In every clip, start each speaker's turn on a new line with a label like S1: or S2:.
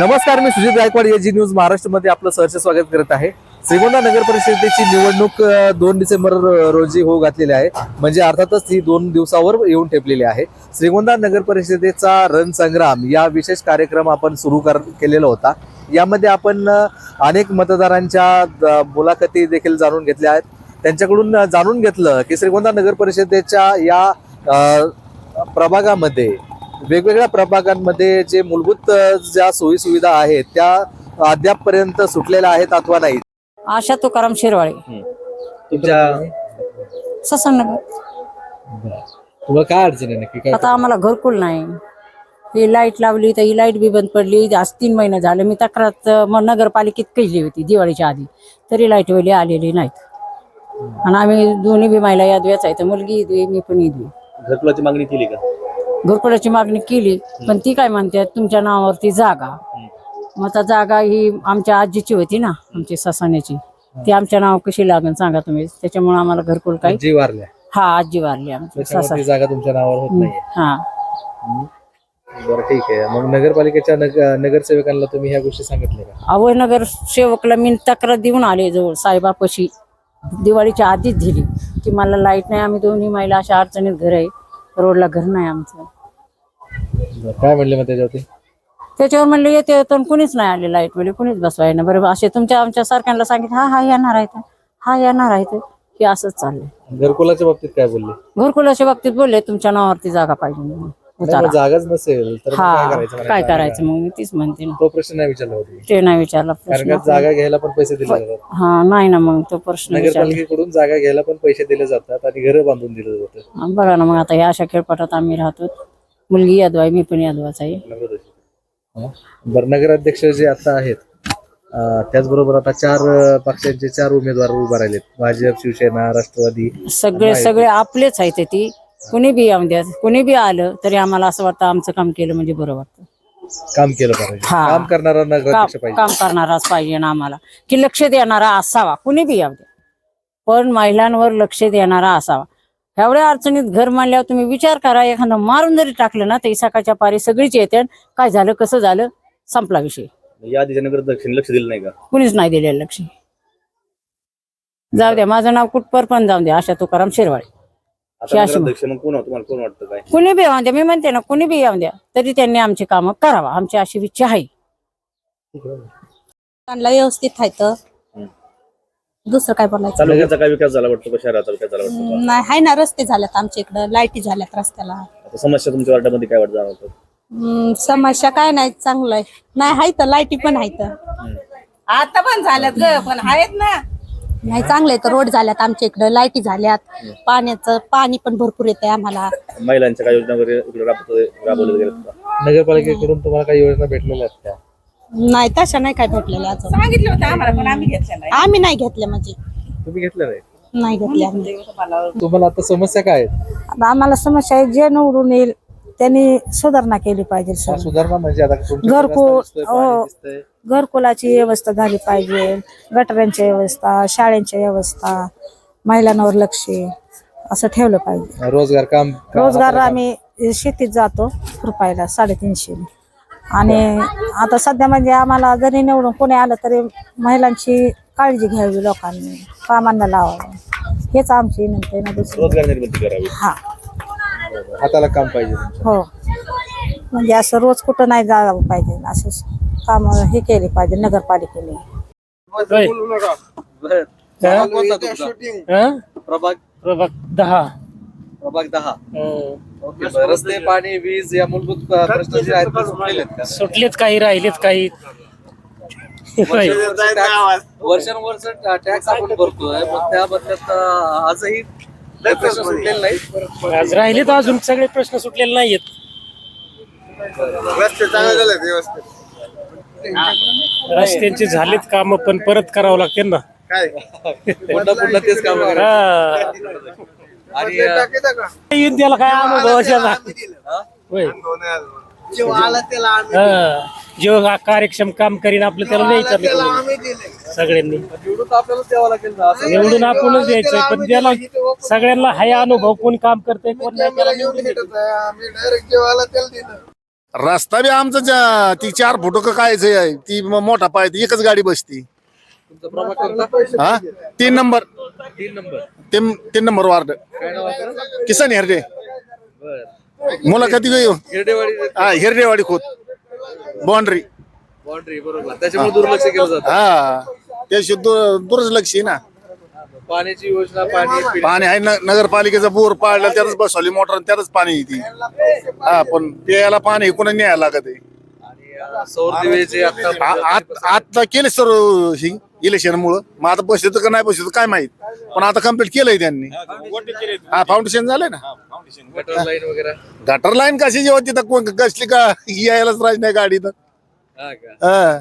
S1: नमस्कार मी सुजित गायकवाड या जी न्यूज महाराष्ट्रमध्ये आपलं सहर्ष स्वागत करत आहे. श्रीगोंदा नगर परिषदेची निवडणूक दोन डिसेंबर रोजी होऊ घातलेली आहे. म्हणजे अर्थातच ही दोन दिवसावर येऊन ठेपलेली आहे. श्रीगोंदा नगर परिषदेचा रणसंग्राम या विशेष कार्यक्रम आपण सुरू कर केलेला होता. यामध्ये आपण अनेक मतदारांच्या द- मुलाखती देखील जाणून घेतल्या आहेत. त्यांच्याकडून जाणून घेतलं की श्रीगोंदा नगर परिषदेच्या या प्रभागामध्ये वेगवेगळ्या प्रभागांमध्ये जे मूलभूत ज्या सोयी सुविधा आहेत त्या अद्यापपर्यंत सुटलेल्या आहेत अथवा नाही
S2: आशा तुकाराम शिरवाळे.
S1: तुमच्या
S2: ससनगर.
S1: तुम्हाला काय अडचण आहे नक्की? काय
S2: आता आम्हाला घरकुल नाही. ही लाइट लावली तर ही लाइट बी बंद पडली. आज तीन महिने झाले. मी तक्रार मग नगरपालिकेत केली होती दिवाळीच्या आधी. तरी लाइट वेळी आलेली नाहीत. आणि आम्ही दोन्ही बी महिला यादव्याच आहे. तर मुलगी मी पण इदवी
S3: घरकुलाची मागणी केली का?
S2: घरकुलाची मागणी केली पण ती काय म्हणते तुमच्या नावावरती जागा. मग आता जागा ही आमच्या आजीची होती ना आमची ससाण्याची. ती आमच्या नाव कशी लागेल सांगा तुम्ही. त्याच्यामुळे आम्हाला घरकुल काही
S1: वारल्या.
S2: हा आजी वारली आमची
S1: जागा तुमच्या नावावर होत नाहीये.
S2: हा.
S1: बरं ठीक आहे. मग नगरपालिकेच्या नग- नगरसेवकांना तुम्ही ह्या गोष्टी सांगितल्या का?
S2: अभयनगर सेवकला मी तक्रार देऊन आले जवळ साहेबापाशी. दिवाळीच्या आधीच दिली. की मला लाइट नाही आम्ही दोन्ही महिला अशा अडचणीत घर आहे. रोडला घर नाही आमचं.
S1: बरं, काय म्हणले मग त्याच्यावरती?
S2: त्याच्यावर म्हणलं येते तर कुणीच नाही आले लाइट वेळी कुणीच बसवाय ना बरोबर असे तुमच्या आमच्या सारख्यांना सांगितलं हा हा येणार आहे हा येणार आहे तर हे असंच चाललंय.
S1: घरकुलाच्या बाबतीत काय बोलले?
S2: घरकुलाच्या बाबतीत बोलले तुमच्या नावावरती जागा पाहिजे म्हणून.
S1: नाही,
S2: उतारा.
S1: मग जागाच नसेल तर मग काय
S2: हा
S1: करायचं
S2: काय
S1: म्हणायचं?
S2: करायचं मग? मी तीच म्हणते ना.
S1: तो प्रश्न नाही विचारला होता. मी.
S2: ते नाही विचारला
S1: कारण
S2: प्रश्न
S1: का जागा घ्यायला पण पैसे दिले जातात.
S2: हा नाही ना मग तो प्रश्न विचारला.
S1: नगरपालिकेकडून जागा घ्यायला पण पैसे दिले जातात आणि घरं बांधून दिलं जातं
S2: हा, बघा ना मग आता या अशा खेळपटात आम्ही राहतो. मुलगी यादव आहे मी पण यादवाच आहे.
S1: बरं नगराध्यक्ष जे आता आहेत अं, त्याचबरोबर आता चार अं, पक्षांचे चार उमेदवार उभा राहिलेत. भाजप शिवसेना राष्ट्रवादी.
S2: सगळे सगळे आपलेच आहेत ती. कुणी बी येऊन द्या. कुणी बी आलं तरी आम्हाला असं वाटतं आमचं काम केलं म्हणजे बरं वाटतं.
S1: काम केलं पाहिजे.
S2: हा.
S1: काम करणारा
S2: काम
S1: पाहिजे.
S2: काम करणाराच पाहिजे ना आम्हाला. की लक्ष देणारा असावा. कुणी बी येऊ द्या. पण महिलांवर लक्ष देणारा असावा. एवढ्या अडचणीत घर मानल्यावर तुम्ही विचार करा एखादं मारून जरी टाकलं ना तरी सकाळच्या पारी सगळीच येते काय झालं कसं झालं संपला विषय.
S3: या लक्ष दिलं नाही का?
S2: कुणीच नाही दिलेलं लक्ष. जाऊ द्या माझं नाव कुठपर पण जाऊ द्या आशा तुकाराम शिरवाळे.
S3: आता
S2: अशी-
S3: नगराध्यक्ष मग कोण तुम्हाला कोण वाटतं काय?
S2: कुणी बी येऊन द्या. मी म्हणते ना कुणी बी येऊन द्या तरी त्यांनी आमची कामं करावा. आमची अशी इच्छा आहे.
S4: त्यांना व्यवस्थित आहे तर. दुसरं काय बोलायचं?
S3: तालुक्याचा काय विकास झाला वाटतो का? शहराचा विकास झाला वाटतो का?
S4: नाही आहे ना रस्ते झाल्यात आमच्या इकडं. लाईटी झाल्यात रस्त्याला.
S3: आता समस्या तुमच्या वार्डामध्ये काय वाटत जाणवतं?
S4: हम्म, समस्या काय नाही चांगलं आहे. नाही आहे तर लाईटी पण आहे तर.
S5: आता पण झाल्यात ग पण आहेत ना.
S4: नाही चांगले तर रोड झाल्यात आमच्या इकडं लाईटी झाल्यात पाण्याचं पाणी पण भरपूर येते आम्हाला.
S3: महिलांच्या काय योजना वगैरे इकडे राबवत- राबवल्या गेल्या का?
S1: नगरपालिकेकडून तुम्हाला काही योजना भेटलेल्या आहेत का?
S4: नाही तशा नाही काय भेटलेल्या अजून.
S5: सांगितलं होतं आम्हाला पण आम्ही घेतल्या नाही.
S4: आम्ही नाही घेतल्या म्हणजे.
S1: तुम्ही घेतल्या नाही?
S4: नाही घेतल्या आम्ही.
S1: तुम्हाला आता समस्या काय आहेत?
S6: आता आम्हाला समस्या आहे जे निवडून येईल त्यांनी सुधारणा केली पाहिजे
S1: हा,
S6: सर.
S1: सुधारणा म्हणजे आता तुमच्या
S6: घरकुल,
S1: रस्ता दिसतोय, पाणी
S6: हो.
S1: दिसतंय.
S6: घरकुलाची व्यवस्था झाली पाहिजे गटारांची व्यवस्था शाळेंची व्यवस्था महिलांवर लक्ष असं ठेवलं पाहिजे.
S1: रोजगार काम
S6: रोजगार. आम्ही शेतीत जातो रुपयाला साडेतीनशे. आणि आता सध्या म्हणजे आम्हाला जरी निवडून कोणी आलं तरी महिलांची काळजी घ्यावी लोकांनी कामांना लावावं. हेच आमची विनंती आहे ना दुसरी.
S3: रोजगार निर्मिती करावी.
S6: हा.
S1: हाताला काम पाहिजे.
S6: हो. म्हणजे असं रोज कुठं नाही जावं पाहिजे असं काम हे केले पाहिजे नगरपालिकेने.
S1: बरं. प्रभाग कोणता तुमचा? प्रभाग?
S7: प्रभाग दहा.
S1: प्रभाग दहा. ओके बरं. रस्ते पाणी वीज या मूलभूत अ, प्रश्न जे आहेत ते का?
S7: सुटलेत काही राहिलेत काही.
S1: वर्षानुवर्ष टॅक्स- वर्षानुवर्ष टॅक्स आपण भरतोय. पण त्या बदल्यात अ, आजही ते प्रश्न सुटलेले नाही
S7: आज राहिलेत अजून सगळे प्रश्न सुटलेले नाहीयेत. रस्त्यांची झालीत काम पण परत करावं लागते ना.
S1: पुन्हा पुन्हा तेच काम वगैरे.
S7: हा.
S1: आणि अ,
S7: येऊन त्याला काय अनुभव असायला होय. हा. जो हा कार्यक्षम काम करीन आपलं त्याला नाही विचारलं सगळ्यांनी.
S1: निवडून तर द्यावं लागेल ना असं
S7: निवडून आपणच द्यायचंय पण त्याला सगळ्यांना हाय अनुभव कोण काम करतंय कोण नाही त्याला निवडून द्यायचं.
S8: रस्ता बी आमचा ती चार फुटो का काय आहे ती मोठा पाय ती एकच गाडी बसती.
S1: तुमचा प्रभाग कोणता?
S8: हा? तीन नंबर.
S1: तीन नंबर.
S8: तीन तीन नंबर वार्ड.
S1: काय नाव आपलं?
S8: किसन हेरडे.
S1: बर.
S8: मुलाखती घेऊ.
S1: हिरडेवाडी
S8: हा हिरडेवाडी खोत. बाउंड्री.
S1: बाउंड्री बरोबर. त्याच्यामुळे दुर्लक्ष केलं जातं.
S8: हा. त्याशिवाय दु- दुर्लक्ष आहे ना.
S1: पाण्याची योजना पाणी
S8: पाणी आहे न- नगरपालिकेचा बोर पाडला त्यातच बसवली मोटर त्यातच पाणी येते. हा पण प्यायला पाणी कोणा न्यायला लागत आहे?
S1: आणि अ, सौर दिवे जे आता
S8: आ- आत- आता केले सर ही इलेक्शन मुळे मग आता बसत का नाही बसत काय माहीत? पण आता कंप्लीट केलंय त्यांनी. हा फाउंडेशन झालंय ना?
S1: गटर लाईन वगैरे.
S8: गटर लाईन कशी जेव्हा तिथं? कोण कसली का यायलाच राज नाही गाडी तर
S1: हा का?
S8: हा.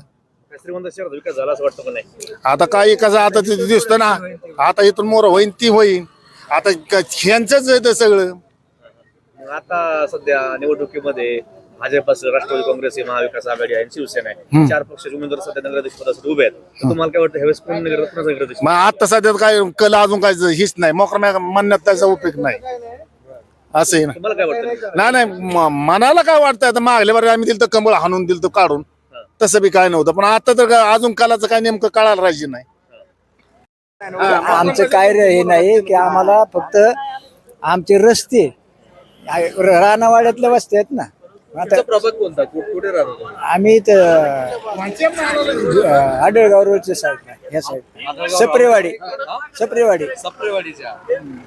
S3: श्रीमंत शहराचा विकास झाला असं वाटतं का नाही?
S8: आता काय कसं आता तिथे दिसतं ना. आता इथून मोर होईन ती होईन. आता क- ह्यांचंच आहे ते सगळं.
S3: मग आता सध्या निवडणुकीमध्ये भाजप असेल राष्ट्रवादी काँग्रेस आहे महाविकास आघाडी आहे आणि शिवसेना आहे. चार पक्षाचे उमेदवार सध्या नगराध्यक्ष पदासाठी उभे आहेत. तर तुम्हाला काय वाटतं ह्यावेळेस कोण नगर कोणाचा नगराध्यक्ष?
S8: मग आता सध्या काय कल अजून काय हीच नाही. मोकरा म्हणण्यात त्याचा उपयोग नाही. असं आहे ना.
S3: तुम्हाला काय वाटतं?
S8: नाही नाही. म- मनाला काय वाटतं आता मागल्या बरं आम्ही दिलं तर कमळ हाणून दिलं तर काढून. तसं बी काय नव्हतं. पण आता तर अजून कालाचं काय नेमकं कळायला राहिजे नाही.
S9: आमचं काय हे नाही की आम्हाला फक्त आमचे रस्ते र- रानावाड्यातले वस्ते आहेत ना.
S1: तुमचा प्रभाग कोणता? कु- कुठे राहतो तुम्ही?
S9: आम्ही इथं आडळगाव रोडच्या साईडला ह्या साईड सप्रेवाडी. सप्रेवाडी.
S1: सप्रेवाडीच्या.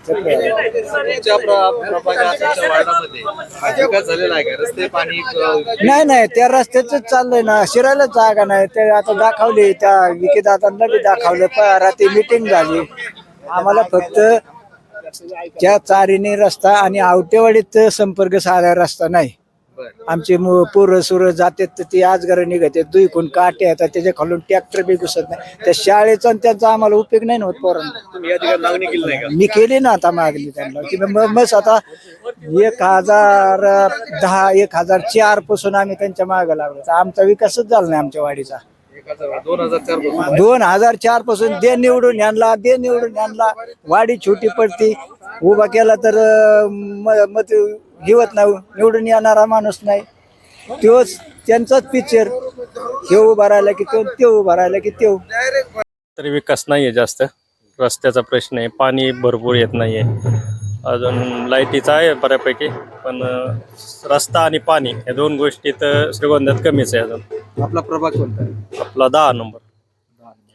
S9: सप्रेवाडी.
S1: तुमच्या प्र- प्रभागात तुमच्या वार्डामध्ये विकास झालेला आहे का? रस्ते पाणी अ,
S9: नाही नाही त्या रस्त्याच चाललंय ना. शिरायला जागा नाही. ते आता दाखवली त्या विकी दादांना बी दाखवलं. प- रात्री मिटिंग झाली. आम्हाला फक्त त्या चारीने रस्ता आणि आवटेवाडीत संपर्क साधा रस्ता नाही. आमचे मु- पोरं सुरं जातात तर ती आजगर निघते दुईकून काटे येतात त्याच्या खालून ट्रॅक्टर बी घुसत नाही. त्या शाळेचा आणि त्यांचा आम्हाला उपयोग नाही ना होत पोरांना.
S3: तुम्ही या ठिकाणी मागणी केली नाही का?
S9: मी केली ना आता मागणी त्यांना. की मग बस आता एक हजार दहा एक हजार चारपासून आम्ही त्यांच्या मागे लागलो. तर आमचा विकासच झाला नाही आमच्या वाडीचा.
S1: एक हजार दोन हजार चारपासून.
S9: दोन हजार चारपासून दे निवडून यांना दे निवडून यांना वाडी छोटी पडती. उभा केला तर अं, म- मत घेवत नाही निवडून येणारा माणूस नाही. तोच त्यांचाच पिक्चर हे उभा राहिला की तो ते उभा राहिला की ते.
S7: तरी विकास नाहीये जास्त. रस्त्याचा प्रश्न आहे पाणी भरपूर येत नाहीये. अजून लाईटीचा आहे बऱ्यापैकी पण रस्ता आणि पाणी या दोन गोष्टी तर श्रीगोंद्यात कमीच आहे अजून.
S1: आपला प्रभाग कोणता आहे?
S7: आपला दहा नंबर.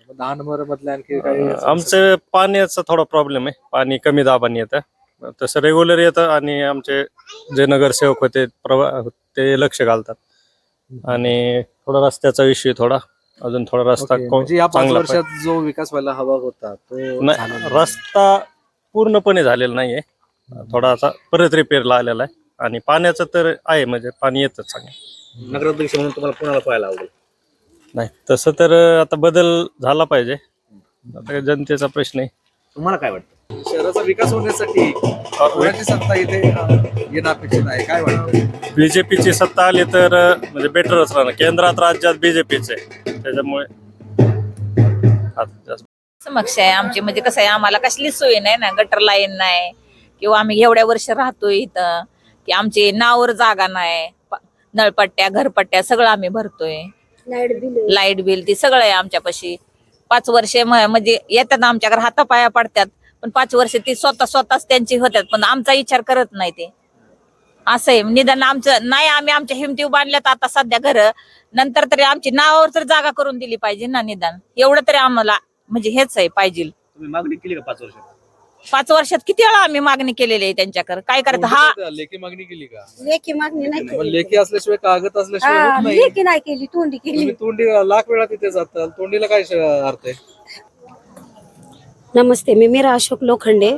S1: दहा नंबर मधल्या आणखी काही
S7: आमचं पाण्याचा थोडा प्रॉब्लेम आहे. पाणी कमी दाबाने येतं. तसं रेग्युलर येतं आणि आमचे जे नगरसेवक होते प्रवा ते लक्ष घालतात. आणि थोडा रस्त्याचा विषय थोडा. अजून थोडा रस्ता
S1: म्हणजे या पाच
S7: चांगला.
S1: वर्षात जो विकास व्हायला हवा होता तो झाला
S7: नाही.
S1: नाही.
S7: रस्ता पूर्णपणे झालेला नाहीये. थोडासा परत रिपेअरला आलेला आहे. आणि पाण्याचं तर आहे म्हणजे पाणी येतच चांगलं
S3: नगराध्यक्ष म्हणून तुम्हाला कोणाला पाहायला आवडेल?
S7: नाही तसं तर आता बदल झाला पाहिजे. आता जनतेचा प्रश्न आहे.
S3: तुम्हाला काय वाटतं?
S1: शहराचा विकास होण्यासाठी कोणाची सत्ता इथे येणं अपेक्षित आहे? काय वाटतं?
S7: बीजेपीची सत्ता आली तर अं, म्हणजे बेटरच राहणार. केंद्रात राज्यात बीजेपीचे त्याच्यामुळे आता जास्त
S5: समक्ष आहे आमची. म्हणजे कसं आहे आम्हाला कसलीच सोय नाही ना? गटर लाईन नाही. किंवा आम्ही एवढ्या वर्ष राहतोय इथं की आमची नावर जागा नाही. प- नळपट्ट्या घरपट्ट्या सगळं आम्ही भरतोय. लाइट बिल ती सगळं आहे आमच्यापाशी. पाच वर्षे म्हणजे येतात आमच्याकडे हातापाया पडतात. पण पाच वर्ष ती स्वतः स्वतःच त्यांची होतात. पण आमचा विचार करत नाही ते. असं आहे. निदान आमचं नाही आम्ही आमच्या हिमती बांधल्यात आता सध्या घर. नंतर तरी आमची नावावर तर जागा करून दिली पाहिजे ना निदान. एवढं तरी आम्हाला म्हणजे हेच आहे पाहिजे.
S3: मागणी केली का पाच वर्ष?
S5: पाच वर्षात किती वेळा आम्ही मागणी केलेली आहे त्यांच्याकडे? काय करायचं हा
S1: लेखी मागणी केली का?
S4: लेखी मागणी नाही
S1: पण लेखी असल्याशिवाय कागद असल्याशिवाय होत नाही
S4: लेखी नाही केली तोंडी केली.
S1: तुम्ही तोंडी लाख वेळा तिथे जाताल तोंडीला काय श- अर्थ आहे?
S4: नमस्ते मी मीरा अशोक लोखंडे.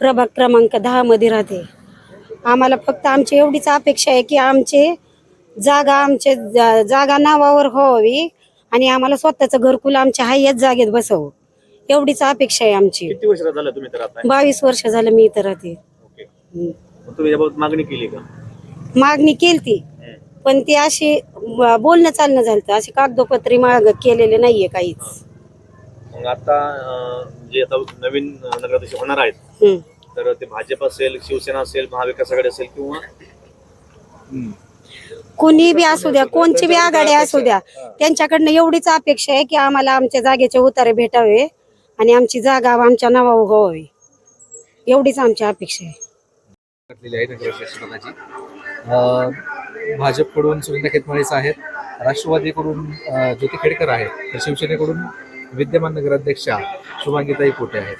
S4: प्रभाग क्रमांक दहा मध्ये राहते. आम्हाला फक्त आमची एवढीच अपेक्षा आहे की आमचे जागा आमचे जा- जागा नावावर व्हावी आणि आम्हाला स्वतःचं घरकुल आमच्या हायच जागेत बसवं एवढीच अपेक्षा आहे आमची.
S3: किती वर्ष झालं तुम्ही तर आता
S4: बावीस वर्ष झालं मी इथं राहते.
S3: ओके.
S4: हम्म.
S3: मग तुम्ही याबाबत मागणी केली का?
S4: मागणी केलती. पण ती अशी ब- बोलणं चालणं झालं अशी कागदोपत्री माग केलेले नाहीये काहीच.
S3: मग आता अं, जे आता नवीन अं, नगराध्यक्ष होणार आहेत
S4: हम्म.
S3: तर ते भाजप असेल शिवसेना असेल महाविकास आघाडी असेल किंवा?
S4: कोणी बी असू द्या कोणची बी आघाडी असू द्या त्यांच्याकडनं एवढीच अपेक्षा आहे की आम्हाला आमच्या जागेचे उतारे भेटावे. आणि आमची जागा आमच्या नावा उगवावी एवढीच आमची अपेक्षा आहे.
S1: घातलेली आहे नगराध्यक्षपदाची अं, भाजपकडून सुनीता खेतमाळीस आहेत राष्ट्रवादीकडून ज्योती खेडकर आहेत तर शिवसेनेकडून विद्यमान नगराध्यक्षा शुभांगीताई पोटे आहेत.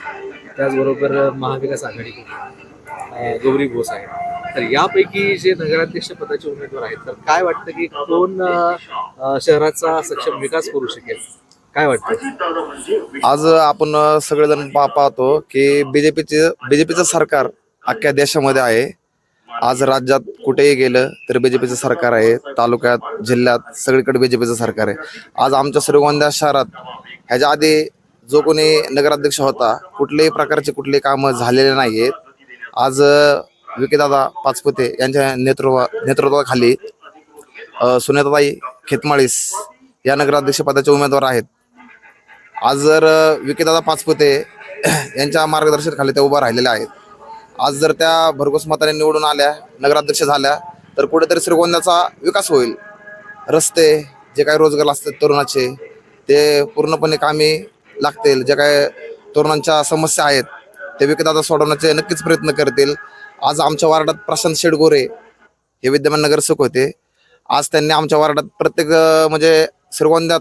S1: त्याचबरोबर महाविकास आघाडीकडून गौरी घोष आहेत. तर यापैकी जे नगराध्यक्ष पदाचे उमेदवार आहेत तर काय वाटतं की कोण शहराचा सक्षम विकास करू शकेल? काय वाटतं?
S10: आज आपण सगळेजण पा पाहतो की बीजेपीचे बीजेपीचं सरकार अख्ख्या देशामध्ये आहे. आज राज्यात कुठेही गेलं तर बीजेपीचं सरकार आहे. तालुक्यात जिल्ह्यात सगळीकडे बीजेपीचं सरकार आहे. आज आमच्या सर्वगोंदा शहरात ह्याच्या आधी जो कोणी नगराध्यक्ष होता कुठल्याही प्रकारचे कुठलेही कामं झालेले नाही आहेत आज विकेदादा पाचपुते यांच्या नेतृत्वा नेतृत्वाखाली सुनेताताई खेतमाळीस या नगराध्यक्षपदाचे उमेदवार आहेत. आज जर विकेदादा पाचपुते यांच्या मार्गदर्शनाखाली त्या उभा राहिलेल्या आहेत. आज जर त्या भरघोस मताने निवडून आल्या नगराध्यक्ष झाल्या तर कुठेतरी श्रीगोंद्याचा विकास होईल. रस्ते जे काही रोजगार असतात तरुणाचे ते पूर्णपणे कामी लागतील. जे काय तरुणांच्या समस्या आहेत ते विकेदादा सोडवण्याचे नक्कीच प्रयत्न करतील. आज आमच्या वार्डात प्रशांत शेडगोरे हे विद्यमान नगरसेवक होते. आज त्यांनी आमच्या वार्डात प्रत्येक म्हणजे श्रीगोंद्यात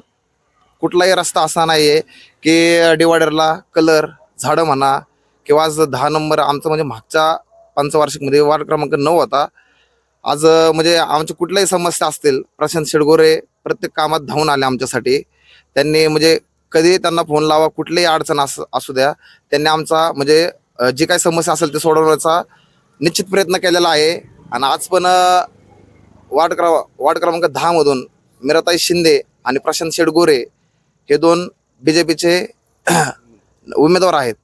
S10: कुठलाही रस्ता असा नाही आहे की डिवायडरला कलर झाडं म्हणा किंवा आज दहा नंबर आमचं म्हणजे मागच्या पंचवार्षिकमध्ये वार्ड क्रमांक नऊ होता. आज म्हणजे आमची कुठल्याही समस्या असतील प्रशांत शेडगोरे प्रत्येक कामात धावून आले आमच्यासाठी. त्यांनी म्हणजे कधीही त्यांना फोन लावा कुठलीही अडचण अस असू द्या. त्यांनी आमचा म्हणजे जी काही समस्या असेल ते सोडवण्याचा निश्चित प्रयत्न केलेला आहे. आणि आज पण वार्ड क्र वार्ड क्रमांक दहामधून मिराताई शिंदे आणि प्रशांत शेडगोरे हे दोन बी जे पीचे उमेदवार आहेत.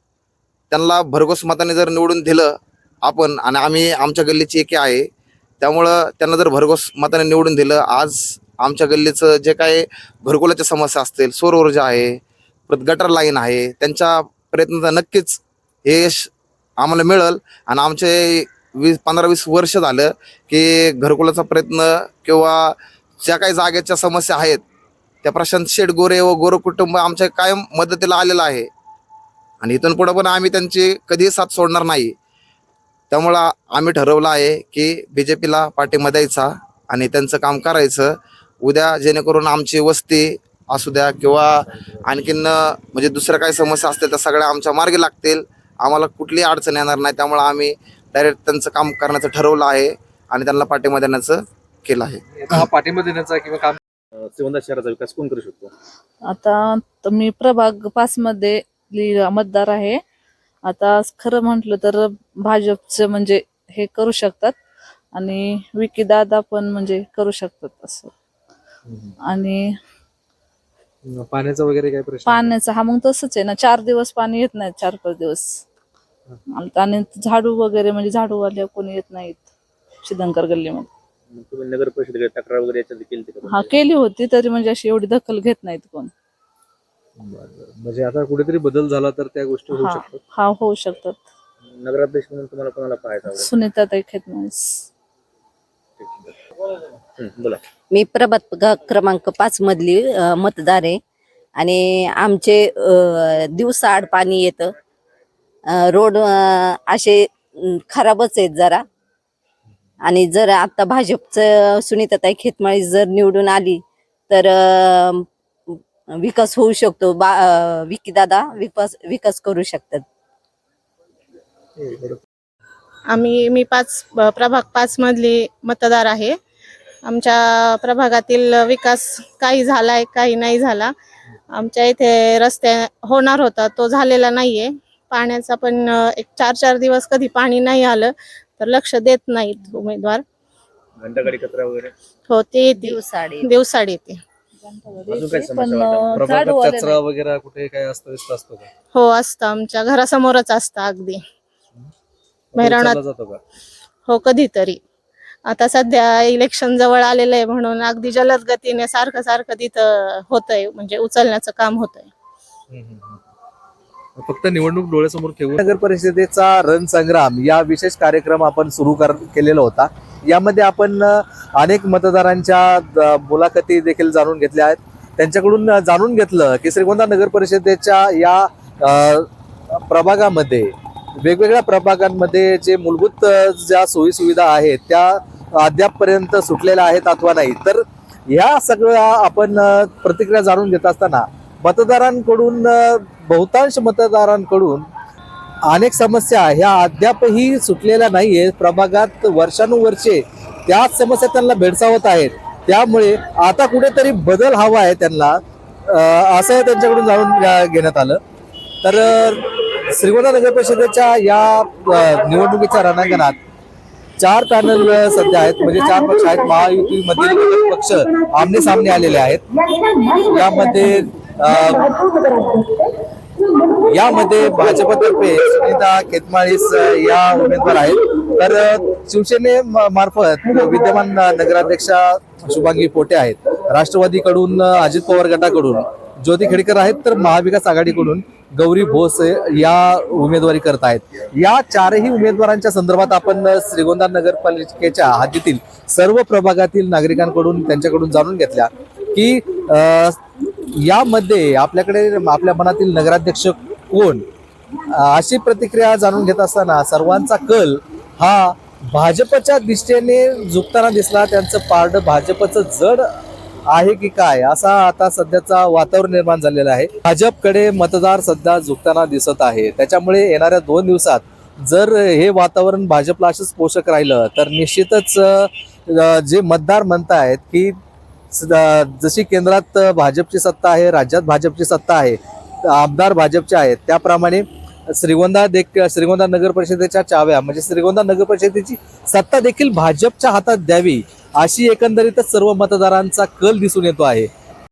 S10: त्यांना भरघोस मताने जर निवडून दिलं आपण आणि आम्ही आमच्या गल्लीची एके आहे त्यामुळं त्यांना जर भरघोस मताने निवडून दिलं आज आमच्या गल्लीचं जे काय घरकुलाच्या समस्या असतील सौर ऊर्जा आहे परत गटर लाईन आहे त्यांच्या प्रयत्नाचा नक्कीच हे यश आम्हाला मिळेल. आणि आमचे वीस पंधरा वीस वर्ष झालं की घरकुलाचा प्रयत्न किंवा ज्या काही जागेच्या समस्या आहेत त्या प्रशांत शेडगोरे व गोरे कुटुंब आमच्या कायम मदतीला आलेलं आहे. आणि इथून पुढं पण आम्ही त्यांची कधीही साथ सोडणार नाही. त्यामुळं आम्ही ठरवलं आहे की बी जे पीला पाठिंबा द्यायचा आणि त्यांचं काम करायचं. उद्या जेणेकरून आमची वस्ती असू द्या किंवा आणखीन म्हणजे दुसऱ्या काही समस्या असतील त्या सगळ्या आमच्या मार्गी लागतील. आम्हाला कुठलीही अडचण येणार नाही. त्यामुळं आम्ही डायरेक्ट त्यांचं काम करण्याचं ठरवलं आहे आणि त्यांना पाठिंबा देण्याचं केलं आहे.
S1: हा पाठिंबा देण्याचा किंवा काम
S3: श्रीगोंदा शहराचा विकास कोण करू शकतो?
S11: आता तर मी प्रभाग पाच मध्ये लि- मतदार आहे. आता खरं म्हटलं तर भाजपचं म्हणजे हे करू शकतात आणि विकी दादा पण म्हणजे करू शकतात असं. आणि
S1: पाण्याचा वगैरे काय प्रश्न?
S11: पाण्याचं हा मग तसंच आहे ना. चार दिवस पाणी येत नाही चार पाच दिवस. आणि झाडू वगैरे म्हणजे झाडूवाले कोणी येत नाहीत. शिदंकर गल्लीमध्ये.
S3: मग तुम्ही नगर परिषदेकडे तक्रार वगैरे याच्यात केली होती का
S11: हा केली होती तरी म्हणजे अशी एवढी दखल घेत नाहीत कोण.
S1: म्हणजे आता कुठेतरी बदल झाला तर त्या गोष्टी होऊ
S11: हा
S1: शकतात?
S11: हा होऊ शकतात.
S3: नगराध्यक्ष म्हणून तुम्हाला कोणाला पाहायचं
S11: सुनीता ताई खेतमास.
S3: हं, बोला.
S12: मी प्रभात ग- क्रमांक पाच मधली अ, मतदार आहे. आणि आमचे अ, दिवसाआड पाणी येतं. अ, रोड अ, असे अम, खराबच आहेत जरा. आणि जर आता भाजपचं सुनीताताई खेतमाळी जर निवडून आली तर विकास होऊ शकतो. बा विकीदादा विकास विकास करू शकतात.
S9: आम्ही मी पाच प्रभाग पाच मधली मतदार आहे. आमच्या प्रभागातील विकास काही झालाय काही नाही झाला. आमच्या इथे रस्ते होणार होता तो झालेला नाहीये. पाण्याचा पण एक चार चार दिवस कधी पाणी नाही आलं तर लक्ष देत नाहीत उमेदवार.
S3: घंटागाडी कचरा वगैरे?
S9: हो ते येते.
S12: दिवसाआड
S9: दिवसाड येते.
S3: अजून काय
S11: पण
S3: समस्या वाटतात?
S11: अं,
S1: प्रभागात
S11: झाडूवाले
S1: कचरा वगैरे कुठे काय अस्तव्यस्त असतो का?
S9: हो असतं. आमच्या घरासमोरच असतं अगदी. मेहराणात-
S1: उचलला जातो का?
S9: हो कधीतरी. आता सध्या इलेक्शन जवळ आलेलं आहे म्हणून अगदी जलद गतीने सारखं सारखं तिथं होतंय. म्हणजे उचलण्याचं काम होतंय.
S1: फक्त निवडणूक डोळ्यासमोर ठेवून नगर परिषदेचा रणसंग्राम या विशेष कार्यक्रम आपण सुरू कर केलेला होता. यामध्ये आपण अनेक मतदारांच्या द- मुलाखती देखील जाणून घेतल्या आहेत. त्यांच्याकडून जाणून घेतलं की श्रीगोंदा नगर परिषदेच्या या प्रभागामध्ये वेगवेगळ्या प्रभागांमध्ये जे मूलभूत ज्या सोयीसुविधा आहेत त्या अद्यापपर्यंत सुटलेल्या आहेत अथवा नाही. तर ह्या सगळ्या आपण प्रतिक्रिया जाणून घेत असताना मतदारांकडून बहुतांश मतदारांकडून अनेक समस्या ह्या अद्यापही सुटलेल्या नाही आहेत प्रभागात वर्षानुवर्षे त्याच समस्या त्यांना भेडसावत आहेत. त्यामुळे आता कुठेतरी बदल हवा आहे त्यांना. असं त्यांच्याकडून जाणून घेण्यात आलं. तर श्रीगोंदा नगर परिषदेच्या या निवडणुकीच्या रणांगणात चार पॅनल सध्या आहेत. म्हणजे चार पक्ष आहेत. महायुतीमधील पक्ष आमने सामने आलेले आहेत. यामध्ये यामध्ये भाजपतर्फे सुनीता केतमाळीस या उमेदवार आहेत. तर शिवसेने म- मार्फत विद्यमान नगराध्यक्षा शुभांगी पोटे आहेत. राष्ट्रवादीकडून अजित पवार गटाकडून ज्योती खेडकर आहेत तर महाविकास आघाडीकडून गौरी भोस या उमेदवारी करत आहेत. या चारही उमेदवारांच्या संदर्भात आपण श्रीगोंदा नगरपालिकेच्या हद्दीतील सर्व प्रभागातील नागरिकांकडून त्यांच्याकडून जाणून घेतल्या. की यामध्ये आपल्याकडे आपल्या मनातील नगराध्यक्ष कोण? अशी प्रतिक्रिया जाणून घेत असताना सर्वांचा कल हा भाजपच्या दिशेने झुकताना दिसला. त्यांचं पारड भाजपचं जड आहे की काय? असा आता सध्याचा वातावरण निर्माण झालेला आहे. भाजपकडे मतदार सध्या झुकताना दिसत आहे. त्याच्यामुळे येणाऱ्या दोन दिवसात जर हे वातावरण भाजपला असंच पोषक राहिलं तर निश्चितच जे मतदार म्हणतायत की जशी केंद्रात भाजपची सत्ता आहे राज्यात भाजपची सत्ता आहे आमदार भाजपचे आहेत त्याप्रमाणे श्रीगोंदा देख श्रीगोंदा नगर परिषदेच्या चाव्या म्हणजे श्रीगोंदा नगर परिषदेची सत्ता देखील भाजपच्या हातात द्यावी अशी एकंदरीतच सर्व मतदारांचा कल दिसून येतो आहे.